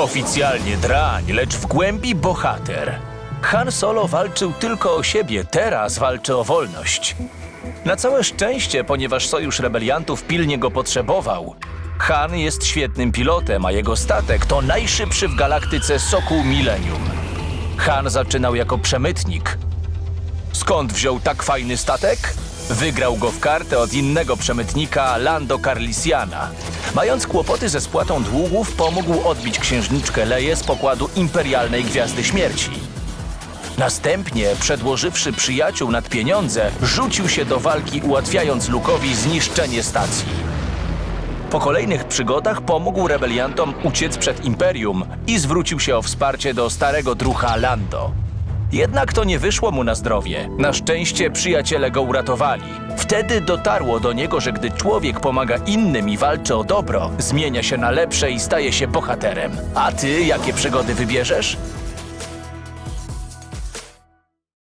Oficjalnie drań, lecz w głębi bohater. Han Solo walczył tylko o siebie, teraz walczy o wolność. Na całe szczęście, ponieważ sojusz rebeliantów pilnie go potrzebował. Han jest świetnym pilotem, a jego statek to najszybszy w galaktyce Sokół Millennium. Han zaczynał jako przemytnik. Skąd wziął tak fajny statek? Wygrał go w kartę od innego przemytnika Lando Carlisiana. Mając kłopoty ze spłatą długów, pomógł odbić księżniczkę Leję z pokładu imperialnej Gwiazdy Śmierci. Następnie, przedłożywszy przyjaciół nad pieniądze, rzucił się do walki, ułatwiając Lukowi zniszczenie stacji. Po kolejnych przygodach pomógł rebeliantom uciec przed Imperium i zwrócił się o wsparcie do starego drucha Lando. Jednak to nie wyszło mu na zdrowie. Na szczęście przyjaciele go uratowali. Wtedy dotarło do niego, że gdy człowiek pomaga innym i walczy o dobro, zmienia się na lepsze i staje się bohaterem. A ty jakie przygody wybierzesz?